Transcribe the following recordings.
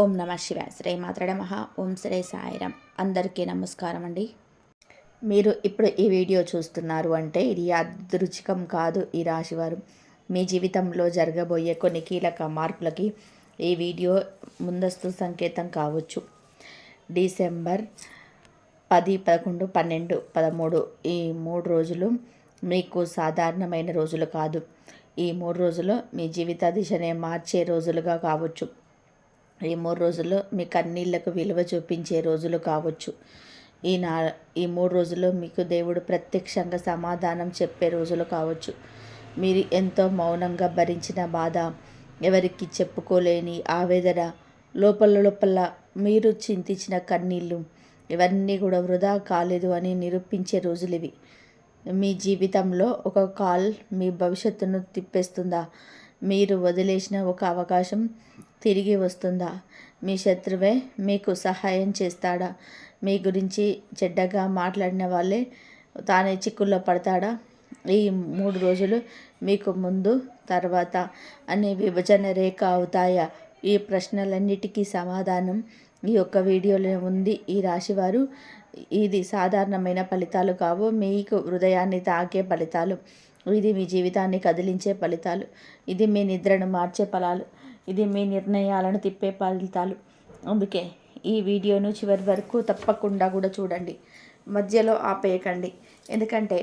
ఓం నమ శివాయ. శ్రీ మాత్ర మహా ఓం శ్రీ సాయిరం. అందరికీ నమస్కారం అండి. మీరు ఇప్పుడు ఈ వీడియో చూస్తున్నారు అంటే ఇది అదృచికం కాదు ఈ రాశివారు మీ జీవితంలో జరగబోయే కొన్ని కీలక మార్పులకి ఈ వీడియో ముందస్తు సంకేతం కావచ్చు. డిసెంబర్ పది పదకొండు పన్నెండు పదమూడు ఈ మూడు రోజులు మీకు సాధారణమైన రోజులు కాదు. ఈ మూడు రోజులు మీ జీవిత దిశనే మార్చే రోజులుగా కావచ్చు. ఈ మూడు రోజుల్లో మీ కన్నీళ్ళకు విలువ చూపించే రోజులు కావచ్చు. ఈ నా ఈ మూడు రోజుల్లో మీకు దేవుడు ప్రత్యక్షంగా సమాధానం చెప్పే రోజులు కావచ్చు. మీరు ఎంతో మౌనంగా భరించిన బాధ ఎవరికి చెప్పుకోలేని ఆవేదన లోపల లోపల మీరు చింతించిన కన్నీళ్ళు ఇవన్నీ కూడా వృధా కాలేదు అని నిరూపించే రోజులు ఇవి. మీ జీవితంలో ఒక కాల్ మీ భవిష్యత్తును తిప్పేస్తుందా? మీరు వదిలేసిన ఒక అవకాశం తిరిగి వస్తుందా? మీ శత్రువే మీకు సహాయం చేస్తాడా? మీ గురించి చెడ్డగా మాట్లాడిన వాళ్ళే తానే చిక్కుల్లో పడతాడా? ఈ మూడు రోజులు మీకు ముందు తర్వాత అనే విభజన రేఖ అవుతాయా? ఈ ప్రశ్నలన్నిటికీ సమాధానం ఈ యొక్క వీడియోలో ఉంది. ఈ రాశివారు ఇది సాధారణమైన ఫలితాలు కావు. మీకు హృదయాన్ని తాకే ఫలితాలు. ఇది మీ జీవితాన్ని కదిలించే ఫలితాలు. ఇది మీ నిద్రను మార్చే ఫలాలు. ఇది మీ నిర్ణయాలను తిప్పే ఫలితాలు. అందుకే ఈ వీడియోను చివరి వరకు తప్పకుండా కూడా చూడండి. మధ్యలో ఆపేయకండి. ఎందుకంటే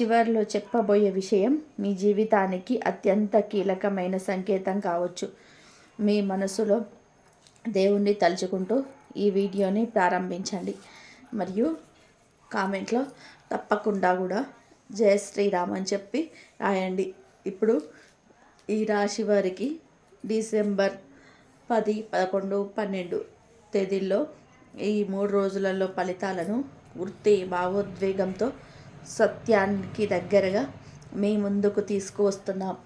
చివరిలో చెప్పబోయే విషయం మీ జీవితానికి అత్యంత కీలకమైన సంకేతం కావచ్చు. మీ మనసులో దేవుణ్ణి తలుచుకుంటూ ఈ వీడియోని ప్రారంభించండి. మరియు కామెంట్లో తప్పకుండా కూడా జయ శ్రీరామ్ అని చెప్పి రాయండి. ఇప్పుడు ఈ రాశి వారికి డిసెంబర్ పది పదకొండు పన్నెండు తేదీల్లో ఈ మూడు రోజులలో ఫలితాలను వృత్తి భావోద్వేగంతో సత్యానికి దగ్గరగా మీ ముందుకు తీసుకువస్తున్నాం.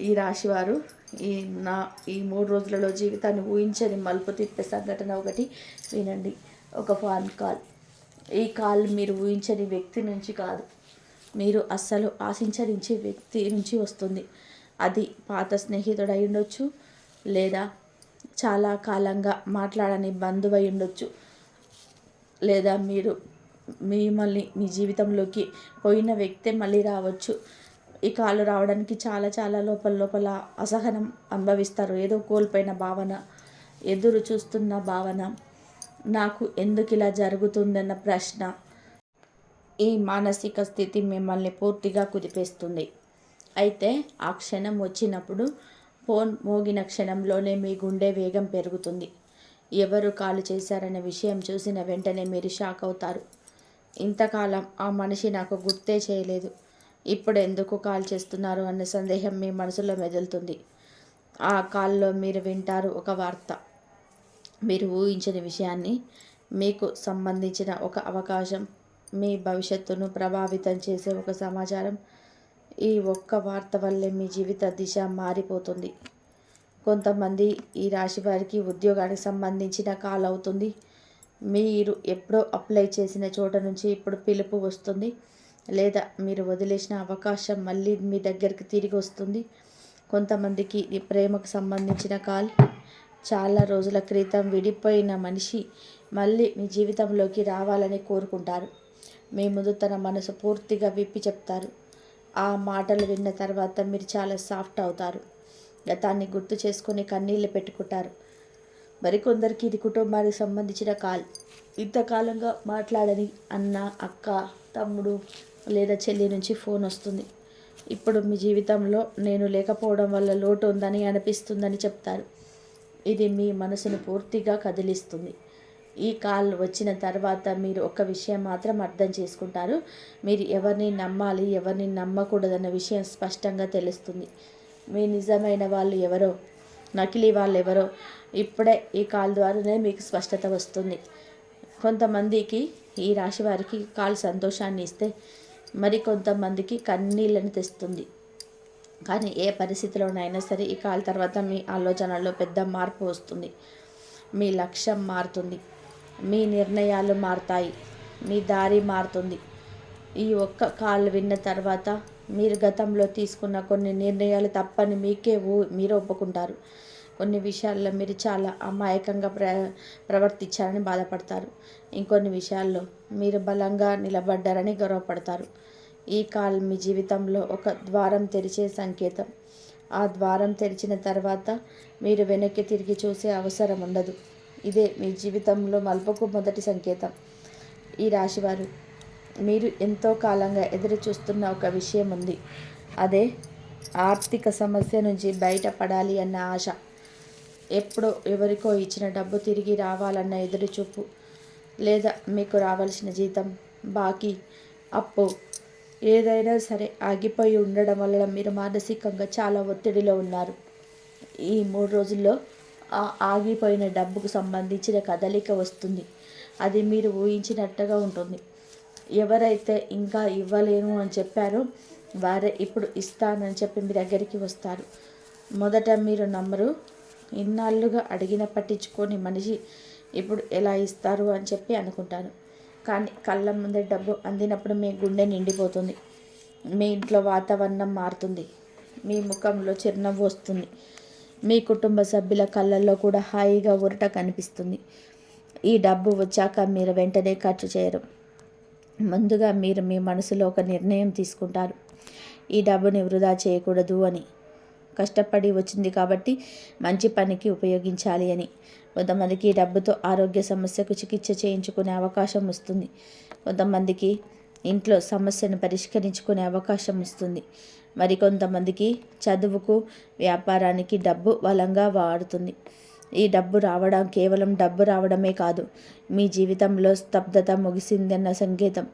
ఈ రాశివారు ఈ నా ఈ మూడు రోజులలో జీవితాన్ని ఊహించని మలుపు తిప్పే సంఘటన ఒకటి వినండి. ఒక ఫోన్ కాల్. ఈ కాల్ మీరు ఊహించని వ్యక్తి నుంచి కాదు. మీరు అస్సలు ఆశించరించే వ్యక్తి నుంచి వస్తుంది. అది పాత స్నేహితుడు అయి ఉండొచ్చు లేదా చాలా కాలంగా మాట్లాడని బంధువు అయి ఉండొచ్చు లేదా మీరు మిమ్మల్ని మీ జీవితంలోకి పోయిన వ్యక్తే మళ్ళీ రావచ్చు. ఈ కాలు రావడానికి చాలా చాలా లోపల లోపల అసహనం అనుభవిస్తారు. ఏదో కోల్పోయిన భావన ఎదురు చూస్తున్న భావన నాకు ఎందుకు ఇలా జరుగుతుందన్న ప్రశ్న ఈ మానసిక స్థితి మిమ్మల్ని పూర్తిగా కుదిపేస్తుంది. అయితే ఆ క్షణం వచ్చినప్పుడు ఫోన్ మోగిన క్షణంలోనే మీ గుండె వేగం పెరుగుతుంది. ఎవరు కాలు చేశారనే విషయం చూసిన వెంటనే మీరు షాక్ అవుతారు. ఇంతకాలం ఆ మనిషి నాకు గుర్తే చేయలేదు. ఇప్పుడు ఎందుకు కాల్ చేస్తున్నారు అనే సందేహం మీ మనసులో మెదులుతుంది. ఆ కాల్లో మీరు వింటారు ఒక వార్త. మీరు ఊహించని విషయాన్ని మీకు సంబంధించిన ఒక అవకాశం మీ భవిష్యత్తును ప్రభావితం చేసే ఒక సమాచారం ఈ ఒక్క వార్త వల్లే మీ జీవిత దిశ మారిపోతుంది. కొంతమంది ఈ రాశి వారికి ఉద్యోగానికి సంబంధించిన కాల్ అవుతుంది. మీరు ఎప్పుడో అప్లై చేసిన చోట నుంచి ఇప్పుడు పిలుపు వస్తుంది. లేదా మీరు వదిలేసిన అవకాశం మళ్ళీ మీ దగ్గరికి తిరిగి వస్తుంది. కొంతమందికి ఈ ప్రేమకు సంబంధించిన కాల్. చాలా రోజుల క్రితం విడిపోయిన మనిషి మళ్ళీ మీ జీవితంలోకి రావాలని కోరుకుంటారు. మీ ముందు తన మనసు పూర్తిగా విప్పి చెప్తారు. ఆ మాటలు విన్న తర్వాత మీరు చాలా సాఫ్ట్ అవుతారు. గతాన్ని గుర్తు చేసుకొని కన్నీళ్ళు పెట్టుకుంటారు. మరికొందరికి ఇది కుటుంబానికి సంబంధించిన కాల్. ఇంతకాలంగా మాట్లాడని అన్న అక్క తమ్ముడు లేదా చెల్లి నుంచి ఫోన్ వస్తుంది. ఇప్పుడు మీ జీవితంలో నేను లేకపోవడం వల్ల లోటు ఉందని అనిపిస్తుందని చెప్తారు. ఇది మీ మనసును పూర్తిగా కదిలిస్తుంది. ఈ కాల్ వచ్చిన తర్వాత మీరు ఒక విషయం మాత్రం అర్థం చేసుకుంటారు. మీరు ఎవరిని నమ్మాలి ఎవరిని నమ్మకూడదన్న విషయం స్పష్టంగా తెలుస్తుంది. మీ నిజమైన వాళ్ళు ఎవరో నకిలీ వాళ్ళు ఎవరో ఇప్పుడే ఈ కాల్ ద్వారానే మీకు స్పష్టత వస్తుంది. కొంతమందికి ఈ రాశి వారికి కాల్ సంతోషాన్ని ఇస్తే మరి కొంతమందికి కన్నీళ్ళని తెస్తుంది. కానీ ఏ పరిస్థితిలోనైనా సరే ఈ కాల్ తర్వాత మీ ఆలోచనలో పెద్ద మార్పు వస్తుంది. మీ లక్ష్యం మారుతుంది. మీ నిర్ణయాలు మారుతాయి. మీ దారి మారుతుంది. ఈ ఒక్క కాల్ విన్న తర్వాత మీరు గతంలో తీసుకున్న కొన్ని నిర్ణయాలు తప్పని మీకే ఊ మీరు ఒప్పుకుంటారు. కొన్ని విషయాల్లో మీరు చాలా అమాయకంగా ప్ర ప్రవర్తించారని బాధపడతారు. ఇంకొన్ని విషయాల్లో మీరు బలంగా నిలబడ్డారని గర్వపడతారు. ఈ కాల్ మీ జీవితంలో ఒక ద్వారం తెరిచే సంకేతం. ఆ ద్వారం తెరిచిన తర్వాత మీరు వెనక్కి తిరిగి చూసే అవసరం ఉండదు. ఇదే మీ జీవితంలో మలుపుకు మొదటి సంకేతం ఈ రాశివారు. మీరు ఎంతో కాలంగా ఎదురు చూస్తున్న ఒక విషయం ఉంది అదే ఆర్థిక సమస్య నుంచి బయటపడాలి అన్న ఆశ. ఎప్పుడో ఎవరికో ఇచ్చిన డబ్బు తిరిగి రావాలన్న ఎదురుచూపు. లేదా మీకు రావాల్సిన జీతం బాకీ అప్పు ఏదైనా సరే ఆగిపోయి ఉండడం వల్ల మీరు మానసికంగా చాలా ఒత్తిడిలో ఉన్నారు. ఈ మూడు రోజుల్లో ఆగిపోయిన డబ్బుకు సంబంధించిన కదలిక వస్తుంది. అది మీరు ఊహించినట్టుగా ఉంటుంది. ఎవరైతే ఇంకా ఇవ్వలేను అని చెప్పారో వారే ఇప్పుడు ఇస్తానని చెప్పి మీ దగ్గరికి వస్తారు. మొదట మీరు నమ్మరు. ఇన్నాళ్ళుగా అడిగిన పట్టించుకొని మనిషి ఇప్పుడు ఎలా ఇస్తారు అని చెప్పి అనుకుంటాను కానీ కళ్ళ ముందే డబ్బు అందినప్పుడు మీ గుండె నిండిపోతుంది. మీ ఇంట్లో వాతావరణం మారుతుంది. మీ ముఖంలో చిరునవ్వు వస్తుంది. మీ కుటుంబ సభ్యుల కళ్ళల్లో కూడా హాయిగా ఉరట కనిపిస్తుంది. ఈ డబ్బు వచ్చాక మీరు వెంటనే ఖర్చు చేయరు. ముందుగా మీరు మీ మనసులో ఒక నిర్ణయం తీసుకుంటారు. ఈ డబ్బుని వృధా చేయకూడదు అని. కష్టపడి వచ్చింది కాబట్టి మంచి పనికి ఉపయోగించాలి అని. కొంతమందికి డబ్బుతో ఆరోగ్య సమస్యకు చికిత్స చేయించుకునే అవకాశం వస్తుంది. కొంతమందికి ఇంట్లో సమస్యను పరిష్కరించుకునే అవకాశం వస్తుంది మరికొంతమందికి చదువుకు వ్యాపారానికి డబ్బు బలంగా వాడుతుంది. ఈ డబ్బు రావడం కేవలం డబ్బు రావడమే కాదు మీ జీవితంలో స్తబ్దత ముగిసిందన్న సంకేతం.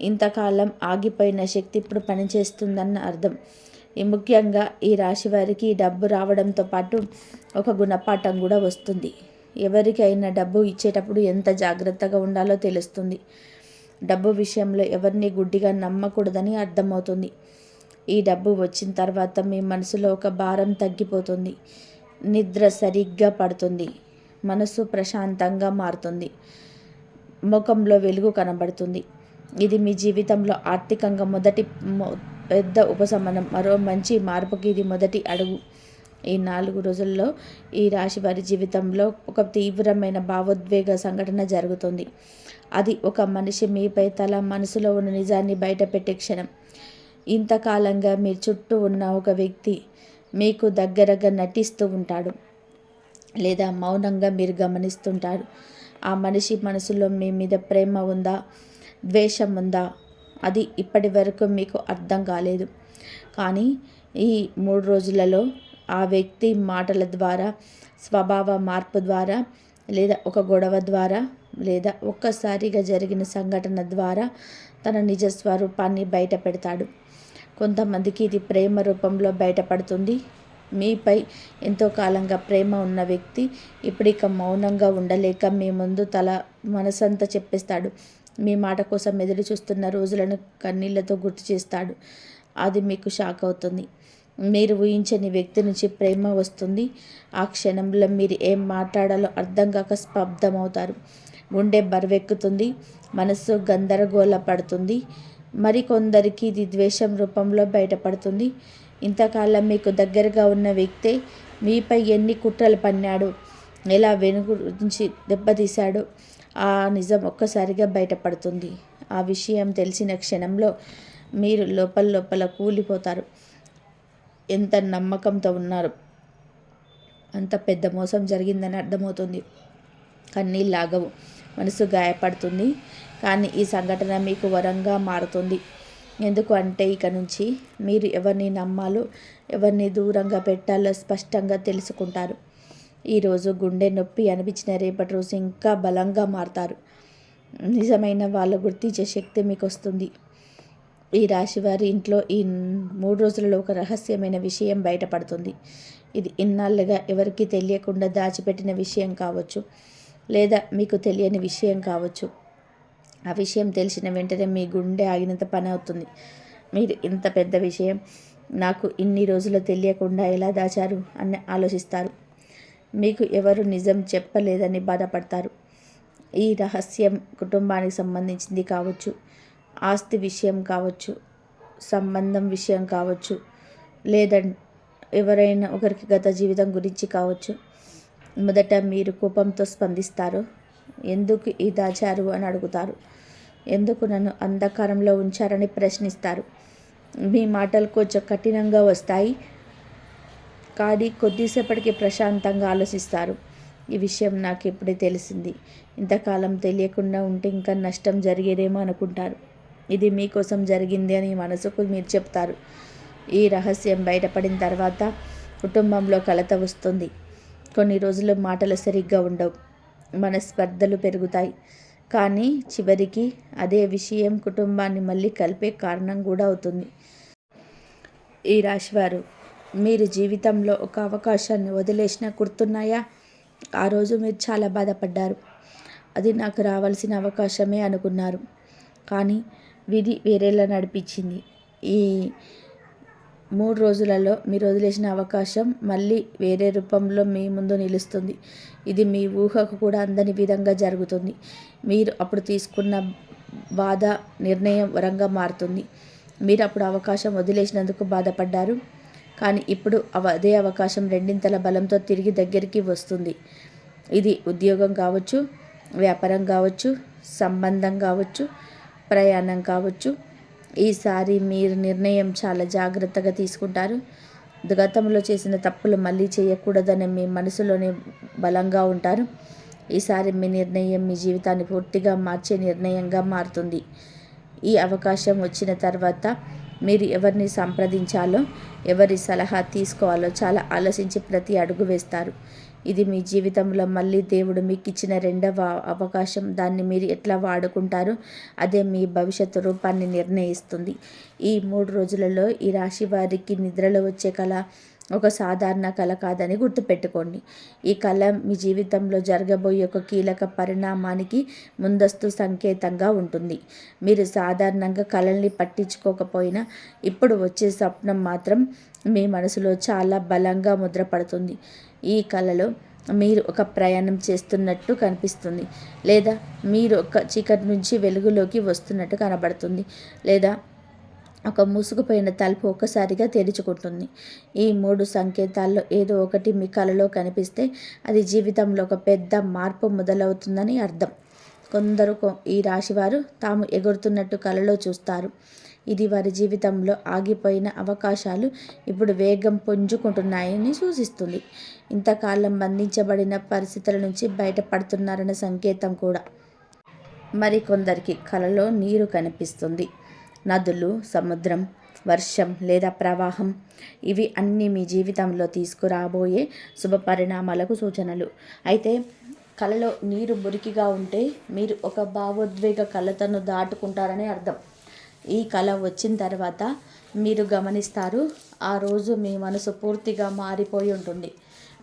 ఇంతకాలం ఆగిపోయిన శక్తి ఇప్పుడు పనిచేస్తుందన్న అర్థం. ఈ ముఖ్యంగా ఈ రాశి వారికి డబ్బు రావడంతో పాటు ఒక గుణపాఠం కూడా వస్తుంది. ఎవరికైనా డబ్బు ఇచ్చేటప్పుడు ఎంత జాగ్రత్తగా ఉండాలో తెలుస్తుంది. డబ్బు విషయంలో ఎవరిని గుడ్డిగా నమ్మకూడదని అర్థమవుతుంది. ఈ డబ్బు వచ్చిన తర్వాత మీ మనసులో ఒక భారం తగ్గిపోతుంది. నిద్ర సరిగ్గా పడుతుంది. మనసు ప్రశాంతంగా మారుతుంది. ముఖంలో వెలుగు కనబడుతుంది. ఇది మీ జీవితంలో ఆర్థికంగా మొదటి పెద్ద ఉపశమనం. మరో మంచి మార్పుకి ఇది మొదటి అడుగు. ఈ నాలుగు రోజుల్లో ఈ రాశి వారి జీవితంలో ఒక తీవ్రమైన భావోద్వేగ సంఘటన జరుగుతుంది. అది ఒక మనిషి మీపై తల మనసులో ఉన్న నిజాన్ని బయటపెట్టే క్షణం. ఇంతకాలంగా మీ చుట్టూ ఉన్న ఒక వ్యక్తి మీకు దగ్గరగా నటిస్తూ ఉంటాడు. లేదా మౌనంగా మీరు గమనిస్తుంటారు. ఆ మనిషి మనసులో మీ మీద ప్రేమ ఉందా? ద్వేషం ఉందా? అది ఇప్పటి వరకు మీకు అర్థం కాలేదు. కానీ ఈ మూడు రోజులలో ఆ వ్యక్తి మాటల ద్వారా స్వభావ మార్పు ద్వారా లేదా ఒక గొడవ ద్వారా లేదా ఒక్కసారిగా జరిగిన సంఘటన ద్వారా తన నిజ స్వరూపాన్ని బయట పెడతాడు. కొంతమందికి ఇది ప్రేమ రూపంలో బయటపడుతుంది. మీపై ఎంతో కాలంగా ప్రేమ ఉన్న వ్యక్తి ఇప్పుడిక మౌనంగా ఉండలేక మీ ముందు తల మనసంతా చెప్పేస్తాడు. మీ మాట కోసం ఎదురు చూస్తున్న రోజులను కన్నీళ్ళతో గుర్తు చేస్తాడు. అది మీకు షాక్ అవుతుంది. మీరు ఊహించని వ్యక్తి నుంచి ప్రేమ వస్తుంది. ఆ క్షణంలో మీరు ఏం మాట్లాడాలో అర్థం కాక స్పబ్దమవుతారు గుండె బరువెక్కుతుంది. మనస్సు గందరగోళ పడుతుంది మరికొందరికి ఇది ద్వేషం రూపంలో బయటపడుతుంది. ఇంతకాలం మీకు దగ్గరగా ఉన్న వ్యక్తే మీపై ఎన్ని కుట్రలు పన్నాడు? ఎలా వెనుగు నుంచి దెబ్బతీశాడు? ఆ నిజం ఒక్కసారిగా బయటపడుతుంది. ఆ విషయం తెలిసిన క్షణంలో మీరు లోపల లోపల కూలిపోతారు. ఎంత నమ్మకంతో ఉన్నారు. అంత పెద్ద మోసం జరిగిందని అర్థమవుతుంది. కన్నీళ్ళాగవు మనసు గాయపడుతుంది. కానీ ఈ సంఘటన మీకు వరంగా మారుతుంది. ఎందుకు అంటే ఇక నుంచి మీరు ఎవరిని నమ్మాలో ఎవరిని దూరంగా పెట్టాలో స్పష్టంగా తెలుసుకుంటారు. ఈరోజు గుండె నొప్పి అనిపించిన రేపటి రోజు ఇంకా బలంగా మారతారు. నిజమైన వాళ్ళు గుర్తించే శక్తి మీకు వస్తుంది. ఈ రాశి వారి ఇంట్లో ఈ మూడు రోజులలో ఒక రహస్యమైన విషయం బయటపడుతుంది. ఇది ఇన్నాళ్ళుగా ఎవరికి తెలియకుండా దాచిపెట్టిన విషయం కావచ్చు లేదా మీకు తెలియని విషయం కావచ్చు. ఆ విషయం తెలిసిన వెంటనే మీ గుండె ఆగినంత పని అవుతుంది. మీరు ఇంత పెద్ద విషయం నాకు ఇన్ని రోజులు తెలియకుండా ఎలా దాచారు అని ఆలోచిస్తారు. మీకు ఎవరు నిజం చెప్పలేదని బాధపడతారు. ఈ రహస్యం కుటుంబానికి సంబంధించింది కావచ్చు ఆస్తి విషయం కావచ్చు సంబంధం విషయం కావచ్చు లేదంటే ఎవరైనా ఒకరికి గత జీవితం గురించి కావచ్చు మొదట మీరు కోపంతో స్పందిస్తారు. ఎందుకు ఈ దాచారు అని అడుగుతారు. ఎందుకు నన్ను అంధకారంలో ఉంచారని ప్రశ్నిస్తారు. మీ మాటలు కొంచెం కఠినంగా వస్తాయి. కానీ కొద్దిసేపటికి ప్రశాంతంగా ఆలోచిస్తారు. ఈ విషయం నాకు ఇప్పుడే తెలిసింది. ఇంతకాలం తెలియకుండా ఉంటే ఇంకా నష్టం జరిగేదేమో అనుకుంటారు. ఇది మీకోసం జరిగింది అని మనసుకు మీరు చెప్తారు. ఈ రహస్యం బయటపడిన తర్వాత కుటుంబంలో కలత వస్తుంది. కొన్ని రోజులు మాటలు సరిగ్గా ఉండవు. మనస్పర్ధలు పెరుగుతాయి. కానీ చివరికి అదే విషయం కుటుంబాన్ని మళ్ళీ కలిపే కారణం కూడా అవుతుంది. ఈ రాశివారు మీరు జీవితంలో ఒక అవకాశాన్ని వదిలేసిన గుర్తున్నాయా? ఆ రోజు మీరు చాలా బాధపడ్డారు. అది నాకు రావాల్సిన అవకాశమే అనుకున్నారు. కానీ విధి వేరేలా నడిపించింది. ఈ మూడు రోజులలో మీరు వదిలేసిన అవకాశం మళ్ళీ వేరే రూపంలో మీ ముందు నిలుస్తుంది. ఇది మీ ఊహకు కూడా అందని విధంగా జరుగుతుంది. మీరు అప్పుడు తీసుకున్న బాధ నిర్ణయం వరంగా మారుతుంది. మీరు అప్పుడు అవకాశం వదిలేసినందుకు బాధపడ్డారు. కానీ ఇప్పుడు అవ అదే అవకాశం రెండింతల బలంతో తిరిగి దగ్గరికి వస్తుంది. ఇది ఉద్యోగం కావచ్చు వ్యాపారం కావచ్చు సంబంధం కావచ్చు ప్రయాణం కావచ్చు. ఈసారి మీరు నిర్ణయం చాలా జాగ్రత్తగా తీసుకుంటారు. గతంలో చేసిన తప్పులు మళ్ళీ చేయకూడదని మీ మనసులోనే బలంగా ఉంటారు. ఈసారి మీ నిర్ణయం మీ జీవితాన్ని పూర్తిగా మార్చే నిర్ణయంగా మారుతుంది. ఈ అవకాశం వచ్చిన తర్వాత మీరు ఎవరిని సంప్రదించాలో ఎవరి సలహా తీసుకోవాలో చాలా ఆలోచించి ప్రతి అడుగు వేస్తారు. ఇది మీ జీవితంలో మళ్ళీ దేవుడు మీకు ఇచ్చిన రెండవ అవకాశం. దాన్ని మీరు ఎట్లా వాడుకుంటారో? అదే మీ భవిష్యత్తు రూపాన్ని నిర్ణయిస్తుంది. ఈ మూడు రోజులలో ఈ రాశి వారికి నిద్రలో వచ్చే కళ ఒక సాధారణ కళ కాదని గుర్తుపెట్టుకోండి. ఈ కళ మీ జీవితంలో జరగబోయే ఒక కీలక పరిణామానికి ముందస్తు సంకేతంగా ఉంటుంది. మీరు సాధారణంగా కళల్ని పట్టించుకోకపోయినా ఇప్పుడు వచ్చే స్వప్నం మాత్రం మీ మనసులో చాలా బలంగా ముద్రపడుతుంది. ఈ కళలో మీరు ఒక ప్రయాణం చేస్తున్నట్టు కనిపిస్తుంది. లేదా మీరు ఒక చీకటి నుంచి వెలుగులోకి వస్తున్నట్టు కనబడుతుంది. లేదా ఒక మూసుకుపోయిన తలుపు ఒక్కసారిగా తెరుచుకుంటుంది. ఈ మూడు సంకేతాల్లో ఏదో ఒకటి మీ కలలో కనిపిస్తే అది జీవితంలో ఒక పెద్ద మార్పు మొదలవుతుందని అర్థం. కొందరు ఈ రాశివారు తాము ఎగురుతున్నట్టు కలలో చూస్తారు. ఇది వారి జీవితంలో ఆగిపోయిన అవకాశాలు ఇప్పుడు వేగం పుంజుకుంటున్నాయని సూచిస్తుంది. ఇంతకాలం బంధించబడిన పరిస్థితుల నుంచి బయటపడుతున్నారన్న సంకేతం కూడా. మరికొందరికి కలలో నీరు కనిపిస్తుంది. నదులు సముద్రం వర్షం లేదా ప్రవాహం ఇవి అన్నీ మీ జీవితంలో తీసుకురాబోయే శుభ పరిణామాలకు సూచనలు. అయితే కళలో నీరు మురికిగా ఉంటే మీరు ఒక భావోద్వేగ కలతను దాటుకుంటారని అర్థం. ఈ కళ వచ్చిన తర్వాత మీరు గమనిస్తారు ఆ రోజు మీ మనసు పూర్తిగా మారిపోయి ఉంటుంది.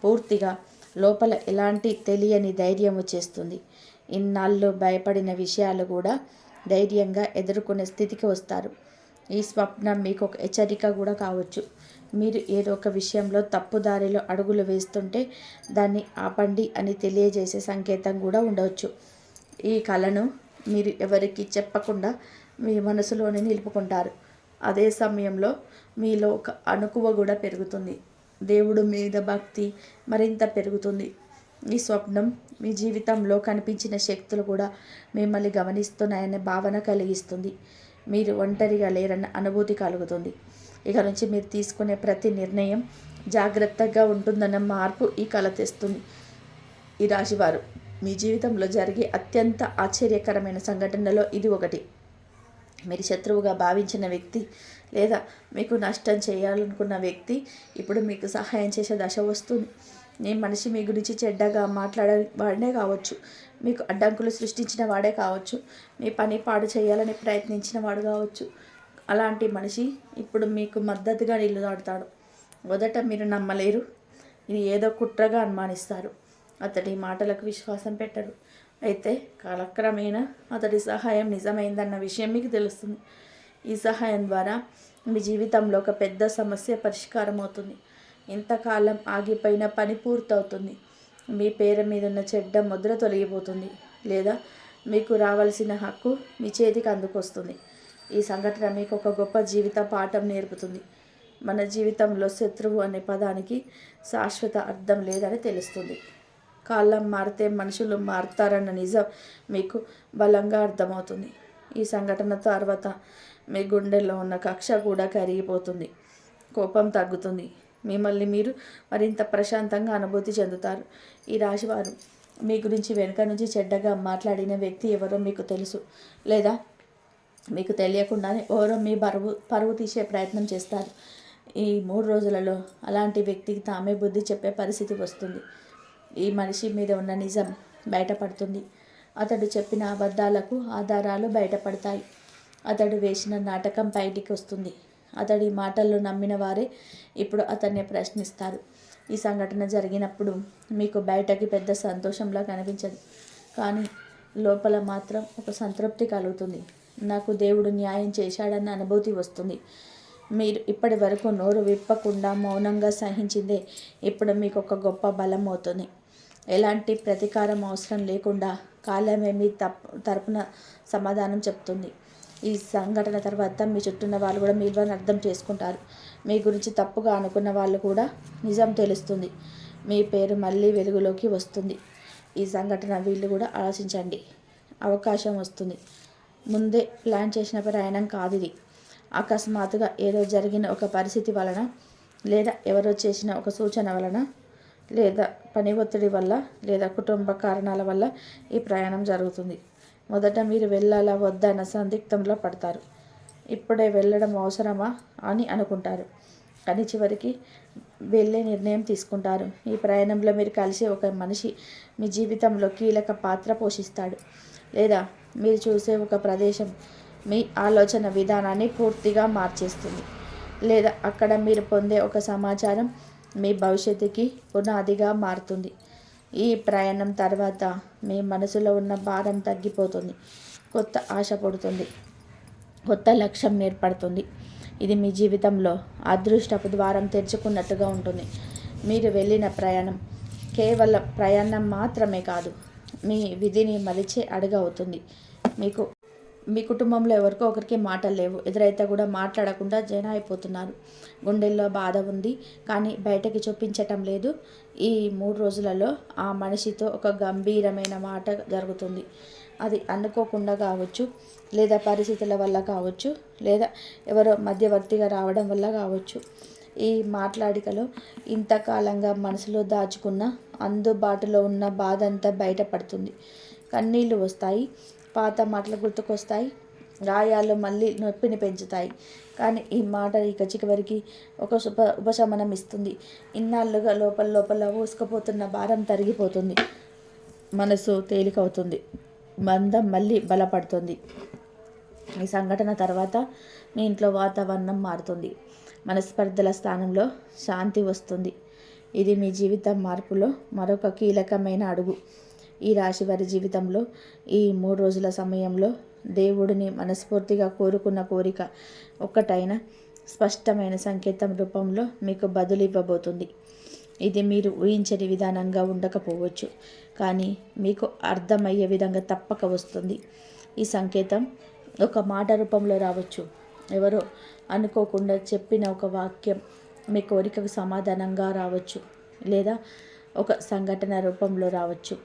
పూర్తిగా లోపల ఎలాంటి తెలియని ధైర్యం వచ్చేస్తుంది ఇన్నాళ్ళు భయపడిన విషయాలు కూడా ధైర్యంగా ఎదుర్కొనే స్థితికి వస్తారు. ఈ స్వప్నం మీకు ఒక హెచ్చరిక కూడా కావచ్చు. మీరు ఏదో ఒక విషయంలో తప్పుదారిలో అడుగులు వేస్తుంటే దాన్ని ఆపండి అని తెలియజేసే సంకేతం కూడా ఉండవచ్చు. ఈ కళను మీరు ఎవరికి చెప్పకుండా మీ మనసులోనే నిలుపుకుంటారు. అదే సమయంలో మీలో ఒక అణుకువ కూడా పెరుగుతుంది. దేవుడు మీద భక్తి మరింత పెరుగుతుంది. ఈ స్వప్నం మీ జీవితంలో కనిపించిన శక్తులు కూడా మిమ్మల్ని గమనిస్తున్నాయనే భావన కలిగిస్తుంది. మీరు ఒంటరిగా లేరన్న అనుభూతి కలుగుతుంది. ఇక నుంచి మీరు తీసుకునే ప్రతి నిర్ణయం జాగ్రత్తగా ఉంటుందన్న మార్పు ఈ కళ తెస్తుంది. ఈ రాశివారు మీ జీవితంలో జరిగే అత్యంత ఆశ్చర్యకరమైన సంఘటనలో ఇది ఒకటి. మీరు శత్రువుగా భావించిన వ్యక్తి లేదా మీకు నష్టం చేయాలనుకున్న వ్యక్తి ఇప్పుడు మీకు సహాయం చేసే దశ వస్తుంది. నేను మనిషి మీ గురించి చెడ్డగా మాట్లాడే వాడే కావచ్చు. మీకు అడ్డంకులు సృష్టించిన వాడే కావచ్చు. మీ పని పాడు చేయాలని ప్రయత్నించిన వాడు కావచ్చు. అలాంటి మనిషి ఇప్పుడు మీకు మద్దతుగా నిలబడతాడు. మొదట మీరు నమ్మలేరు. ఇది ఏదో కుట్రగా అనుమానిస్తారు. అతడి మాటలకు విశ్వాసం పెట్టరు అయితే కాలక్రమేణా అతడి సహాయం నిజమైందన్న విషయం మీకు తెలుస్తుంది. ఈ సహాయం ద్వారా మీ జీవితంలో ఒక పెద్ద సమస్య పరిష్కారం అవుతుంది ఇంతకాలం ఆగిపోయిన పని పూర్తవుతుంది. మీ పేరు మీద ఉన్న చెడ్డ ముద్ర తొలగిపోతుంది. లేదా మీకు రావాల్సిన హక్కు మీ చేతికి అందుకొస్తుంది. ఈ సంఘటన మీకు ఒక గొప్ప జీవిత పాఠం నేర్పుతుంది. మన జీవితంలో శత్రువు అనే పదానికి శాశ్వత అర్థం లేదని తెలుస్తుంది. కాలం మారితే మనుషులు మారుతారన్న నిజం మీకు బలంగా అర్థమవుతుంది. ఈ సంఘటన తర్వాత మీ గుండెల్లో ఉన్న కక్ష కూడా కరిగిపోతుంది. కోపం తగ్గుతుంది. మిమ్మల్ని మీరు మరింత ప్రశాంతంగా అనుభూతి చెందుతారు. ఈ రాశివారు మీ గురించి వెనుక నుంచి చెడ్డగా మాట్లాడిన వ్యక్తి ఎవరో మీకు తెలుసు. లేదా మీకు తెలియకుండానే ఎవరో మీ పరువు పరువు తీసే ప్రయత్నం చేస్తారు. ఈ మూడు రోజులలో అలాంటి వ్యక్తికి తామే బుద్ధి చెప్పే పరిస్థితి వస్తుంది. ఈ మనిషి మీద ఉన్న నిజం బయటపడుతుంది. అతడు చెప్పిన అబద్ధాలకు ఆధారాలు బయటపడతాయి. అతడు వేసిన నాటకం బయటికి వస్తుంది. అతడి మాటల్లో నమ్మిన వారే ఇప్పుడు అతన్ని ప్రశ్నిస్తారు. ఈ సంఘటన జరిగినప్పుడు మీకు బయటకి పెద్ద సంతోషంలా కనిపించదు. కానీ లోపల మాత్రం ఒక సంతృప్తి కలుగుతుంది. నాకు దేవుడు న్యాయం చేశాడన్న అనుభూతి వస్తుంది. మీరు ఇప్పటి వరకు నోరు విప్పకుండా మౌనంగా సహించిందే ఇప్పుడు మీకు ఒక గొప్ప బలం అవుతుంది. ఎలాంటి ప్రతీకారం అవసరం లేకుండా కాలమే మీ తప్ తరపున సమాధానం చెప్తుంది. ఈ సంఘటన తర్వాత మీ చుట్టూన్న వాళ్ళు కూడా మీ ద్వారా అర్థం చేసుకుంటారు. మీ గురించి తప్పుగా అనుకున్న వాళ్ళు కూడా నిజం తెలుస్తుంది. మీ పేరు మళ్ళీ వెలుగులోకి వస్తుంది. ఈ సంఘటన వీళ్ళు కూడా ఆలోచించండి. అవకాశం వస్తుంది. ముందే ప్లాన్ చేసిన ప్రయాణం కాదు ఇది. అకస్మాత్తుగా ఏదో జరిగిన ఒక పరిస్థితి వలన లేదా ఎవరో చేసిన ఒక సూచన వలన లేదా పని ఒత్తిడి వల్ల లేదా కుటుంబ కారణాల వల్ల ఈ ప్రయాణం జరుగుతుంది. మొదట మీరు వెళ్ళాలా? వద్దా? అన్న సందిగ్ధంలో పడతారు. ఇప్పుడే వెళ్ళడం అవసరమా? అని అనుకుంటారు. కానీ చివరికి వెళ్ళే నిర్ణయం తీసుకుంటారు. ఈ ప్రయాణంలో మీరు కలిసి ఒక మనిషి మీ జీవితంలో కీలక పాత్ర పోషిస్తాడు. లేదా మీరు చూసే ఒక ప్రదేశం మీ ఆలోచన విధానాన్ని పూర్తిగా మార్చేస్తుంది. లేదా అక్కడ మీరు పొందే ఒక సమాచారం మీ భవిష్యత్తుకి పునాదిగా మారుతుంది. ఈ ప్రయాణం తర్వాత మీ మనసులో ఉన్న భారం తగ్గిపోతుంది. కొత్త ఆశ పడుతుంది. కొత్త లక్ష్యం ఏర్పడుతుంది. ఇది మీ జీవితంలో అదృష్టపు ద్వారం తెరుచుకున్నట్టుగా ఉంటుంది. మీరు వెళ్ళిన ప్రయాణం కేవలం ప్రయాణం మాత్రమే కాదు మీ విధిని మలిచే అడుగవుతుంది. మీకు మీ కుటుంబంలో ఎవరికో ఒకరికి మాటలు లేవు. ఎదురైతే కూడా మాట్లాడకుండా జన అయిపోతున్నారు. గుండెల్లో బాధ ఉంది కానీ బయటకి చూపించటం లేదు. ఈ మూడు రోజులలో ఆ మనిషితో ఒక గంభీరమైన మాట జరుగుతుంది. అది అనుకోకుండా కావచ్చు లేదా పరిస్థితుల వల్ల కావచ్చు లేదా ఎవరో మధ్యవర్తిగా రావడం వల్ల కావచ్చు. ఈ మాట్లాడికలో ఇంతకాలంగా మనసులో దాచుకున్న అందుబాటులో ఉన్న బాధ అంతా బయటపడుతుంది. కన్నీళ్ళు వస్తాయి పాత మాటలు గుర్తుకొస్తాయి గాయాలు మళ్ళీ నొప్పిని పెంచుతాయి. కానీ ఈ మాట ఇక చివరికి ఒక సుప ఉపశమనం ఇస్తుంది. ఇన్నాళ్ళుగా లోపల లోపల ఊసుకుపోతున్న భారం తరిగిపోతుంది. మనసు తేలికవుతుంది. బంధం మళ్ళీ బలపడుతుంది. ఈ సంఘటన తర్వాత మీ ఇంట్లో వాతావరణం మారుతుంది. మనస్పర్ధల స్థానంలో శాంతి వస్తుంది. ఇది మీ జీవితం మార్పులో మరొక కీలకమైన అడుగు. ఈ రాశి వారి జీవితంలో ఈ మూడు రోజుల సమయంలో దేవుడిని మనస్ఫూర్తిగా కోరుకున్న కోరిక ఒక్కటైన స్పష్టమైన సంకేతం రూపంలో మీకు బదులు ఇవ్వబోతుంది ఇది మీరు ఊహించని విధానంగా ఉండకపోవచ్చు కానీ మీకు అర్థమయ్యే విధంగా తప్పక వస్తుంది. ఈ సంకేతం ఒక మాట రూపంలో రావచ్చు. ఎవరో అనుకోకుండా చెప్పిన ఒక వాక్యం మీ కోరికకు సమాధానంగా రావచ్చు లేదా ఒక సంఘటన రూపంలో రావచ్చు.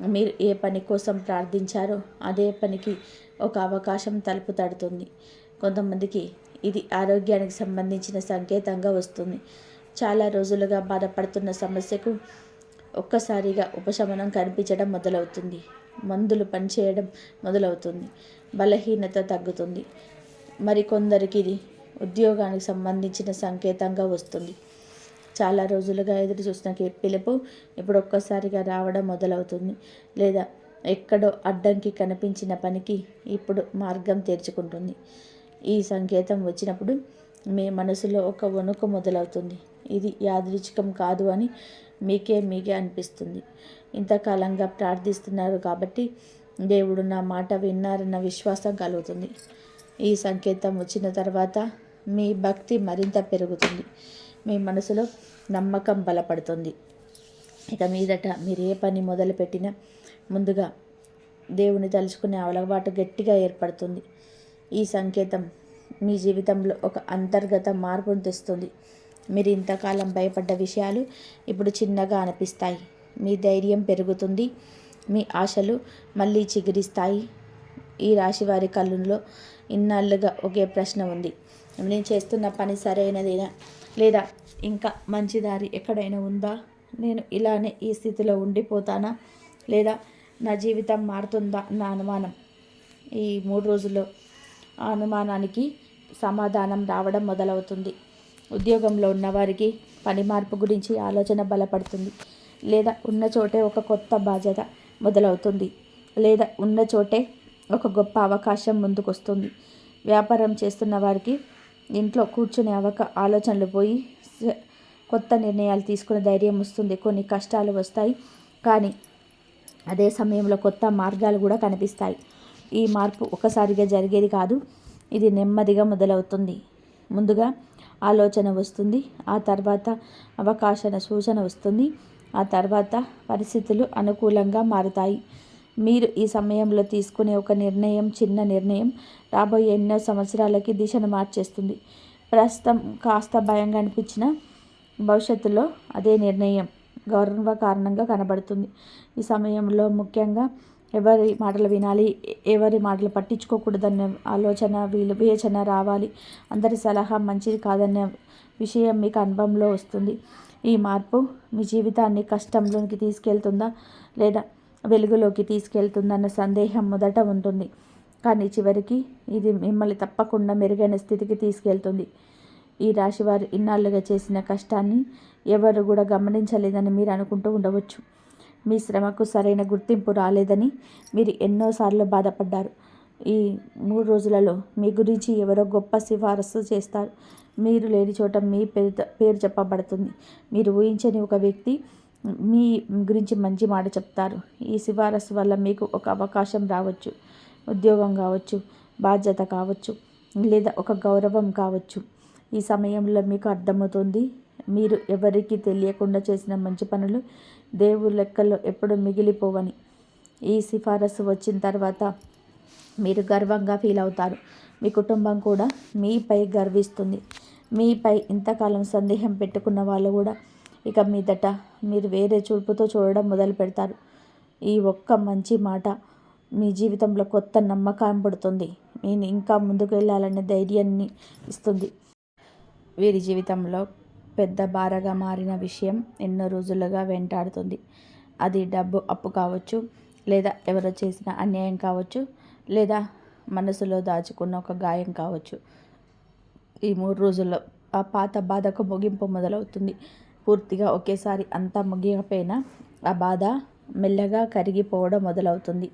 మీరు ఏ పని కోసం ప్రార్థించారో అదే పనికి ఒక అవకాశం తలుపు తడుతుంది. కొంతమందికి ఇది ఆరోగ్యానికి సంబంధించిన సంకేతంగా వస్తుంది. చాలా రోజులుగా బాధపడుతున్న సమస్యకు ఒక్కసారిగా ఉపశమనం కనిపించడం మొదలవుతుంది. మందులు పనిచేయడం మొదలవుతుంది. బలహీనత తగ్గుతుంది. మరికొందరికి ఇది ఉద్యోగానికి సంబంధించిన సంకేతంగా వస్తుంది. చాలా రోజులుగా ఎదురు చూసిన పిలుపు ఇప్పుడు ఒక్కసారిగా రావడం మొదలవుతుంది. లేదా ఎక్కడో అడ్డంకి కనిపించిన పనికి ఇప్పుడు మార్గం తెరుచుకుంటుంది. ఈ సంకేతం వచ్చినప్పుడు మీ మనసులో ఒక వణుకు మొదలవుతుంది. ఇది యాదృచ్ఛికం కాదు అని మీకే మీకే అనిపిస్తుంది. ఇంతకాలంగా ప్రార్థిస్తున్నారు కాబట్టి దేవుడు నా మాట విన్నారన్న విశ్వాసం కలుగుతుంది. ఈ సంకేతం వచ్చిన తర్వాత మీ భక్తి మరింత పెరుగుతుంది. మీ మనసులో నమ్మకం బలపడుతుంది. ఇక మీదట మీరు ఏ పని మొదలుపెట్టినా ముందుగా దేవుని తలుచుకునే అలవాటు గట్టిగా ఏర్పడుతుంది. ఈ సంకేతం మీ జీవితంలో ఒక అంతర్గత మార్పును తెస్తుంది. మీరు ఇంతకాలం భయపడ్డ విషయాలు ఇప్పుడు చిన్నగా అనిపిస్తాయి. మీ ధైర్యం పెరుగుతుంది. మీ ఆశలు మళ్ళీ చిగురిస్తాయి. ఈ రాశి వారి కళ్ళులో ఇన్నాళ్ళుగా ఒకే ప్రశ్న ఉంది. నేను చేస్తున్న పని సరైనదేనా? లేదా ఇంకా మంచి దారి ఎక్కడైనా ఉందా? నేను ఇలానే ఈ స్థితిలో ఉండిపోతానా? లేదా నా జీవితం మారుతుందా? నా అనుమానం. ఈ మూడు రోజుల్లో ఆ అనుమానానికి సమాధానం రావడం మొదలవుతుంది. ఉద్యోగంలో ఉన్నవారికి పని మార్పు గురించి ఆలోచన బలపడుతుంది. లేదా ఉన్న చోటే ఒక కొత్త బాధ్యత మొదలవుతుంది. లేదా ఉన్న చోటే ఒక గొప్ప అవకాశం ముందుకొస్తుంది. వ్యాపారం చేస్తున్న వారికి ఇంట్లో కూర్చునే అవక ఆలోచనలు పోయి కొత్త నిర్ణయాలు తీసుకునే ధైర్యం వస్తుంది. కొన్ని కష్టాలు వస్తాయి కానీ అదే సమయంలో కొత్త మార్గాలు కూడా కనిపిస్తాయి. ఈ మార్పు ఒకసారిగా జరిగేది కాదు ఇది నెమ్మదిగా మొదలవుతుంది. ముందుగా ఆలోచన వస్తుంది ఆ తర్వాత అవకాశన సూచన వస్తుంది ఆ తర్వాత పరిస్థితులు అనుకూలంగా మారుతాయి. మీరు ఈ సమయంలో తీసుకునే ఒక నిర్ణయం చిన్న నిర్ణయం రాబోయే ఎన్నో సంవత్సరాలకి దిశను మార్చేస్తుంది. ప్రస్తుతం కాస్త భయంగా అనిపించిన భవిష్యత్తులో అదే నిర్ణయం గౌరవ కారణంగా కనబడుతుంది. ఈ సమయంలో ముఖ్యంగా ఎవరి మాటలు వినాలి ఎవరి మాటలు పట్టించుకోకూడదన్న ఆలోచన వీలు వివేచన రావాలి. అందరి సలహా మంచిది కాదన్న విషయం మీకు అనుభవంలో వస్తుంది. ఈ మార్పు మీ జీవితాన్ని కష్టంలోకి తీసుకెళ్తుందా లేదా? వెలుగులోకి తీసుకెళ్తుందన్న సందేహం మొదట ఉంటుంది. కానీ చివరికి ఇది మిమ్మల్ని తప్పకుండా మెరుగైన స్థితికి తీసుకెళ్తుంది. ఈ రాశివారు ఇన్నాళ్ళుగా చేసిన కష్టాన్ని ఎవరు కూడా గమనించలేదని మీరు అనుకుంటూ ఉండవచ్చు. మీ శ్రమకు సరైన గుర్తింపు రాలేదని మీరు ఎన్నోసార్లు బాధపడ్డారు. ఈ మూడు రోజులలో మీ గురించి ఎవరో గొప్ప సిఫారసు చేస్తారు. మీరు లేని చోట మీ పేరు పేరు చెప్పబడుతుంది. మీరు ఊహించని ఒక వ్యక్తి మీ గురించి మంచి మాట చెప్తారు. ఈ సిఫారసు వల్ల మీకు ఒక అవకాశం రావచ్చు ఉద్యోగం కావచ్చు బాధ్యత కావచ్చు లేదా ఒక గౌరవం కావచ్చు. ఈ సమయంలో మీకు అర్థమవుతుంది. మీరు ఎవరికీ తెలియకుండా చేసిన మంచి పనులు దేవుడు లెక్కల్లో ఎప్పుడు మిగిలిపోవని. ఈ సిఫారసు వచ్చిన తర్వాత మీరు గర్వంగా ఫీల్ అవుతారు. మీ కుటుంబం కూడా మీపై గర్విస్తుంది. మీపై ఇంతకాలం సందేహం పెట్టుకున్న వాళ్ళు కూడా ఇక మీదట మీరు వేరే చూపుతో చూడడం మొదలు పెడతారు. ఈ ఒక్క మంచి మాట మీ జీవితంలో కొత్త నమ్మకం పడుతుంది. నేను ఇంకా ముందుకు వెళ్ళాలనే ధైర్యాన్ని ఇస్తుంది. వీరి జీవితంలో పెద్ద బారగా మారిన విషయం ఎన్నో రోజులుగా వెంటాడుతుంది. అది డబ్బు అప్పు కావచ్చు లేదా ఎవరో చేసిన అన్యాయం కావచ్చు లేదా మనసులో దాచుకున్న ఒక గాయం కావచ్చు. ఈ మూడు రోజుల్లో ఆ పాత బాధకు ముగింపు మొదలవుతుంది. పూర్తిగా ఒకేసారి అంతా ముగియకపోయినా ఆ బాధ మెల్లగా కరిగిపోవడం మొదలవుతుంది.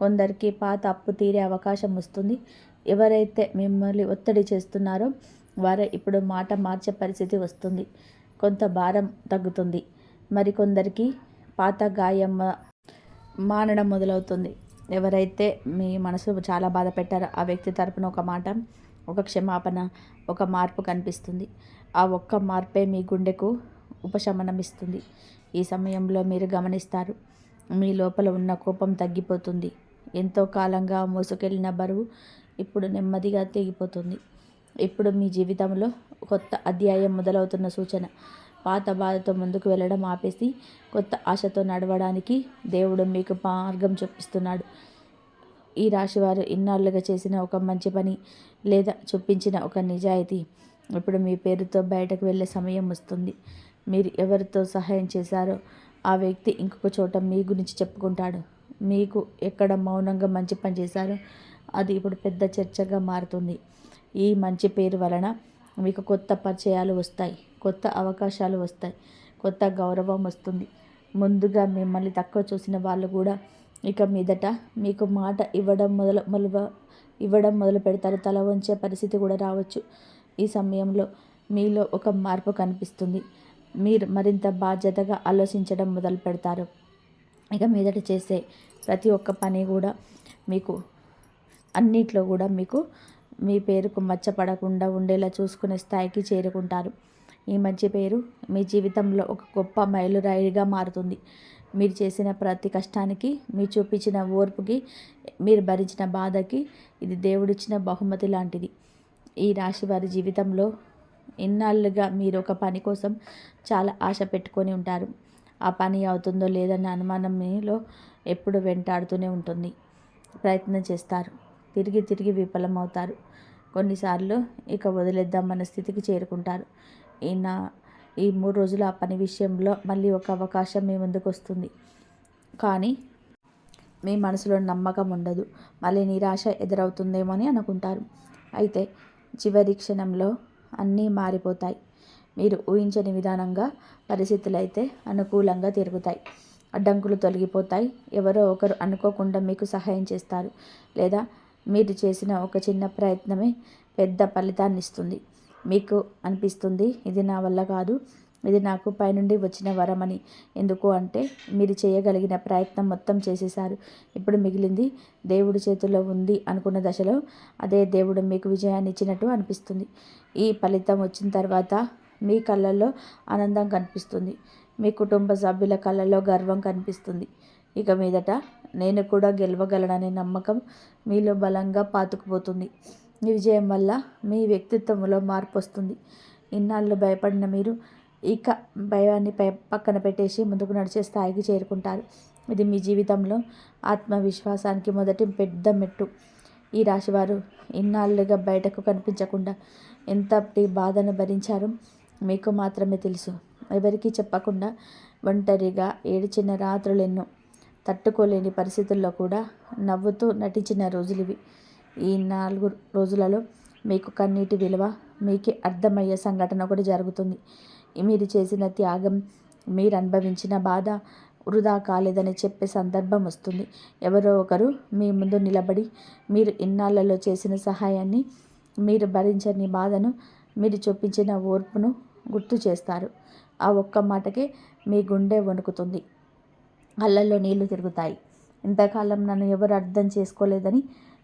కొందరికి పాత అప్పు తీరే అవకాశం వస్తుంది. ఎవరైతే మిమ్మల్ని ఒత్తిడి చేస్తున్నారో వారే ఇప్పుడు మాట మార్చే పరిస్థితి వస్తుంది. కొంత భారం తగ్గుతుంది. మరికొందరికి పాత గాయం మానడం మొదలవుతుంది. ఎవరైతే మీ మనసు చాలా బాధ పెట్టారో ఆ వ్యక్తి తరపున ఒక మాట ఒక క్షమాపణ ఒక మార్పు కనిపిస్తుంది. ఆ ఒక్క మార్పే మీ గుండెకు ఉపశమనం ఇస్తుంది ఈ సమయంలో మీరు గమనిస్తారు మీ లోపల ఉన్న కోపం తగ్గిపోతుంది. ఎంతో కాలంగా మోసుకెళ్ళిన బరువు ఇప్పుడు నెమ్మదిగా తెగిపోతుంది. ఇప్పుడు మీ జీవితంలో కొత్త అధ్యాయం మొదలవుతున్న సూచన. పాత బాధతో ముందుకు వెళ్ళడం ఆపేసి కొత్త ఆశతో నడవడానికి దేవుడు మీకు మార్గం చూపిస్తున్నాడు. ఈ రాశివారు ఇన్నాళ్ళుగా చేసిన ఒక మంచి పని లేదా చూపించిన ఒక నిజాయితీ. ఇప్పుడు మీ పేరుతో బయటకు వెళ్ళే సమయం వస్తుంది. మీరు ఎవరితో సహాయం చేశారో ఆ వ్యక్తి ఇంకొక చోట మీ గురించి చెప్పుకుంటాడు. మీకు ఎక్కడ మౌనంగా మంచి పని చేశారో అది ఇప్పుడు పెద్ద చర్చగా మారుతుంది. ఈ మంచి పేరు వలన మీకు కొత్త పరిచయాలు వస్తాయి కొత్త అవకాశాలు వస్తాయి కొత్త గౌరవం వస్తుంది. ముందుగా మిమ్మల్ని తక్కువ చూసిన వాళ్ళు కూడా ఇక మీదట మీకు మాట ఇవ్వడం మొదలు మొదలు ఇవ్వడం మొదలు పెడతారు. తల వంచే పరిస్థితి కూడా రావచ్చు. ఈ సమయంలో మీలో ఒక మార్పు కనిపిస్తుంది. మీరు మరింత బాధ్యతగా ఆలోచించడం మొదలు పెడతారు. ఇక మీదట చేసే ప్రతి ఒక్క పని కూడా మీకు అన్నిట్లో కూడా మీకు మీ పేరుకు మచ్చపడకుండా ఉండేలా చూసుకునే స్థాయికి చేరుకుంటారు. ఈ మంచి పేరు మీ జీవితంలో ఒక గొప్ప మైలురాయిగా మారుతుంది. మీరు చేసిన ప్రతి కష్టానికి మీరు చూపించిన ఓర్పుకి మీరు భరించిన బాధకి ఇది దేవుడిచ్చిన బహుమతి లాంటిది. ఈ రాశి వారి జీవితంలో ఇన్నాళ్ళుగా మీరు ఒక పని కోసం చాలా ఆశ పెట్టుకొని ఉంటారు. ఆ పని అవుతుందో లేదన్న అనుమానం మీలో ఎప్పుడు వెంటాడుతూనే ఉంటుంది. ప్రయత్నం చేస్తారు. తిరిగి తిరిగి విఫలమవుతారు. కొన్నిసార్లు ఇక వదిలేద్దామన్న స్థితికి చేరుకుంటారు. ఈ నా ఈ మూడు రోజులు ఆ పని విషయంలో మళ్ళీ ఒక అవకాశం మీ ముందుకు వస్తుంది. కానీ మీ మనసులో నమ్మకం ఉండదు. మళ్ళీ నిరాశ ఎదురవుతుందేమో అని అనుకుంటారు. అయితే చివరి క్షణంలో అన్నీ మారిపోతాయి. మీరు ఊహించని విధానంగా పరిస్థితులు అయితే అనుకూలంగా తిరుగుతాయి. అడ్డంకులు తొలగిపోతాయి. ఎవరో ఒకరు అనుకోకుండా మీకు సహాయం చేస్తారు. లేదా మీరు చేసిన ఒక చిన్న ప్రయత్నమే పెద్ద ఫలితాన్ని ఇస్తుంది మీకు అనిపిస్తుంది ఇది నా వల్ల కాదు ఇది నాకు పైనుండి వచ్చిన వరమని. ఎందుకు అంటే మీరు చేయగలిగిన ప్రయత్నం మొత్తం చేసేశారు. ఇప్పుడు మిగిలింది దేవుడి చేతిలో ఉంది అనుకున్న దశలో అదే దేవుడు మీకు విజయాన్ని ఇచ్చినట్టు అనిపిస్తుంది. ఈ ఫలితం వచ్చిన తర్వాత మీ కళ్ళల్లో ఆనందం కనిపిస్తుంది. మీ కుటుంబ సభ్యుల కళ్ళల్లో గర్వం కనిపిస్తుంది. ఇక మీదట నేను కూడా గెలవగలననే నమ్మకం మీలో బలంగా పాతుకుపోతుంది. ఈ విజయం వల్ల మీ వ్యక్తిత్వంలో మార్పు వస్తుంది. ఇన్నాళ్ళు భయపడిన మీరు ఇక భయాన్ని పై పక్కన పెట్టేసి ముందుకు నడిచే స్థాయికి చేరుకుంటారు. ఇది మీ జీవితంలో ఆత్మవిశ్వాసానికి మొదటి పెద్ద మెట్టు. ఈ రాశివారు ఇన్నాళ్ళుగా బయటకు కనిపించకుండా ఎంతటి బాధను భరించారో మీకు మాత్రమే తెలుసు. ఎవరికీ చెప్పకుండా ఒంటరిగా ఏడిచిన రాత్రులెన్నో తట్టుకోలేని పరిస్థితుల్లో కూడా నవ్వుతూ నటించిన రోజులు ఇవి ఈ నాలుగు రోజులలో మీకు కన్నీటి విలువ మీకే అర్థమయ్యే సంఘటన ఒకటి జరుగుతుంది. మీరు చేసిన త్యాగం మీరు అనుభవించిన బాధ వృధా కాలేదని చెప్పే సందర్భం వస్తుంది. ఎవరో ఒకరు మీ ముందు నిలబడి మీరు ఇన్నాళ్ళలో చేసిన సహాయాన్ని మీరు భరించని బాధను మీరు చూపించిన ఓర్పును గుర్తు చేస్తారు. ఆ ఒక్క మాటకే మీ గుండె వణుకుతుంది. కళ్ళల్లో నీళ్ళు తిరుగుతాయి. ఇంతకాలం నన్ను ఎవరు అర్థం చేసుకోలేదని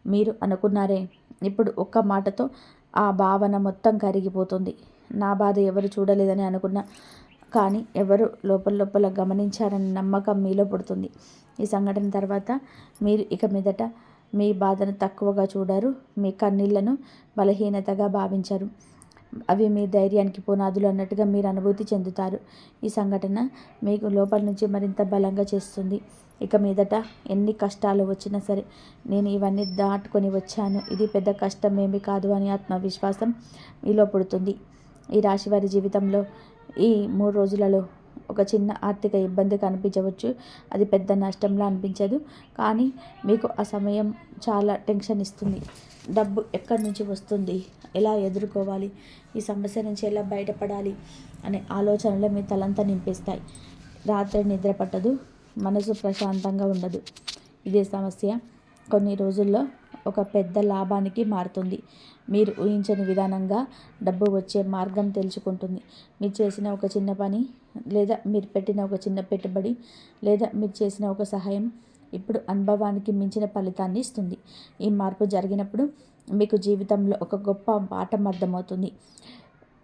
మీరు అనుకున్నారే. ఇప్పుడు ఒక్క మాటతో ఆ భావన మొత్తం కరిగిపోతుంది. నా బాధ ఎవరు చూడలేదని అనుకున్నా. కానీ ఎవరు లోపల లోపల గమనించారని నమ్మకం మీలో పుడుతుంది. ఈ సంఘటన తర్వాత మీరు ఇక మీదట మీ బాధను తక్కువగా చూడరు. మీ కన్నీళ్ళను బలహీనతగా భావించరు. అవి మీ ధైర్యానికి పునాదులు అన్నట్టుగా మీరు అనుభూతి చెందుతారు. ఈ సంఘటన మీకు లోపల నుంచి మరింత బలంగా చేస్తుంది. ఇక మీదట ఎన్ని కష్టాలు వచ్చినా సరే నేను ఇవన్నీ దాటుకొని వచ్చాను. ఇది పెద్ద కష్టం ఏమి కాదు అని ఆత్మవిశ్వాసం మీలో పుడుతుంది. ఈ రాశి వారి జీవితంలో ఈ మూడు రోజులలో ఒక చిన్న ఆర్థిక ఇబ్బంది కనిపించవచ్చు. అది పెద్ద నష్టంలా అనిపించదు. కానీ మీకు ఆ సమయం చాలా టెన్షన్ ఇస్తుంది. డబ్బు ఎక్కడి నుంచి వస్తుంది? ఎలా ఎదుర్కోవాలి? ఈ సమస్య నుంచి ఎలా బయటపడాలి? అనే ఆలోచనలు మీ తలంతా నింపేస్తాయి. రాత్రి నిద్ర పట్టదు. మనసు ప్రశాంతంగా ఉండదు. ఇదే సమస్య. కొన్ని రోజుల్లో ఒక పెద్ద లాభానికి మారుతుంది. మీరు ఊహించని విధానంగా డబ్బు వచ్చే మార్గం తెలుసుకుంటుంది. మీరు చేసిన ఒక చిన్న పని లేదా మీరు పెట్టిన ఒక చిన్న పెట్టుబడి లేదా మీరు చేసిన ఒక సహాయం ఇప్పుడు అనుభవానికి మించిన ఫలితాన్ని ఇస్తుంది. ఈ మార్పు జరిగినప్పుడు మీకు జీవితంలో ఒక గొప్ప పాఠం అర్థమవుతుంది.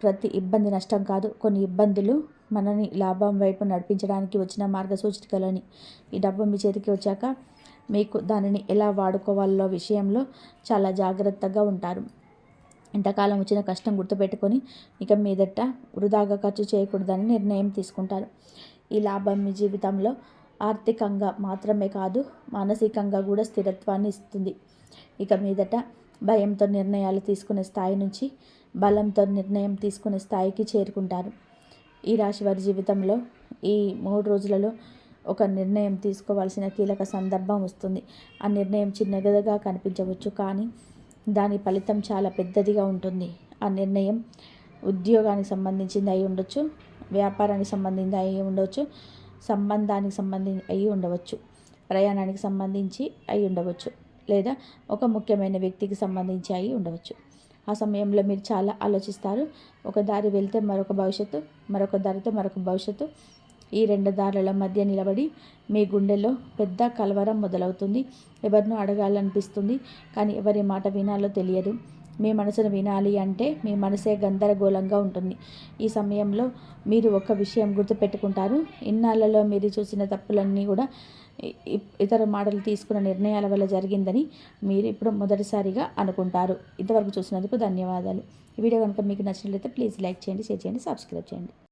ప్రతి ఇబ్బంది నష్టం కాదు. కొన్ని ఇబ్బందులు మనని లాభం వైపు నడిపించడానికి వచ్చిన మార్గసూచికలని ఈ డబ్బు మీ చేతికి వచ్చాక మీకు దానిని ఎలా వాడుకోవాలో విషయంలో చాలా జాగ్రత్తగా ఉంటారు. ఇంతకాలం వచ్చిన కష్టం గుర్తుపెట్టుకొని ఇక మీదట వృధాగా ఖర్చు చేయకూడదని నిర్ణయం తీసుకుంటారు. ఈ లాభం మీ జీవితంలో ఆర్థికంగా మాత్రమే కాదు మానసికంగా కూడా స్థిరత్వాన్ని ఇస్తుంది. ఇక మీదట భయంతో నిర్ణయాలు తీసుకునే స్థాయి నుంచి బలంతో నిర్ణయం తీసుకునే స్థాయికి చేరుకుంటారు. ఈ రాశి వారి జీవితంలో ఈ మూడు రోజులలో ఒక నిర్ణయం తీసుకోవాల్సిన కీలక సందర్భం వస్తుంది. ఆ నిర్ణయం చిన్నదిగా కనిపించవచ్చు కానీ దాని ఫలితం చాలా పెద్దదిగా ఉంటుంది. ఆ నిర్ణయం ఉద్యోగానికి సంబంధించింది అయి ఉండొచ్చు వ్యాపారానికి సంబంధించి అయి ఉండవచ్చు సంబంధానికి సంబంధించి అయి ఉండవచ్చు ప్రయాణానికి సంబంధించి అయి ఉండవచ్చు లేదా ఒక ముఖ్యమైన వ్యక్తికి సంబంధించి అయి ఉండవచ్చు. ఆ సమయంలో మీరు చాలా ఆలోచిస్తారు. ఒక దారి వెళ్తే మరొక భవిష్యత్తు మరొక దారితో మరొక భవిష్యత్తు. ఈ రెండు దారుల మధ్య నిలబడి మీ గుండెలో పెద్ద కలవరం మొదలవుతుంది. ఎవరినో అడగాలనిపిస్తుంది కానీ ఎవరి మాట వినాలో తెలియదు. మీ మనసును వినాలి అంటే మీ మనసే గందరగోళంగా ఉంటుంది. ఈ సమయంలో మీరు ఒక విషయం గుర్తుపెట్టుకుంటారు. ఇన్నాళ్ళలో మీరు చూసిన తప్పులన్నీ కూడా ఇతర మాటలు తీసుకున్న నిర్ణయాల వల్ల జరిగిందని మీరు ఇప్పుడు మొదటిసారిగా అనుకుంటారు. ఇంతవరకు చూసినందుకు ధన్యవాదాలు. ఈ వీడియో కనుక మీకు నచ్చినట్లయితే ప్లీజ్ లైక్ చేయండి షేర్ చేయండి సబ్స్క్రైబ్ చేయండి.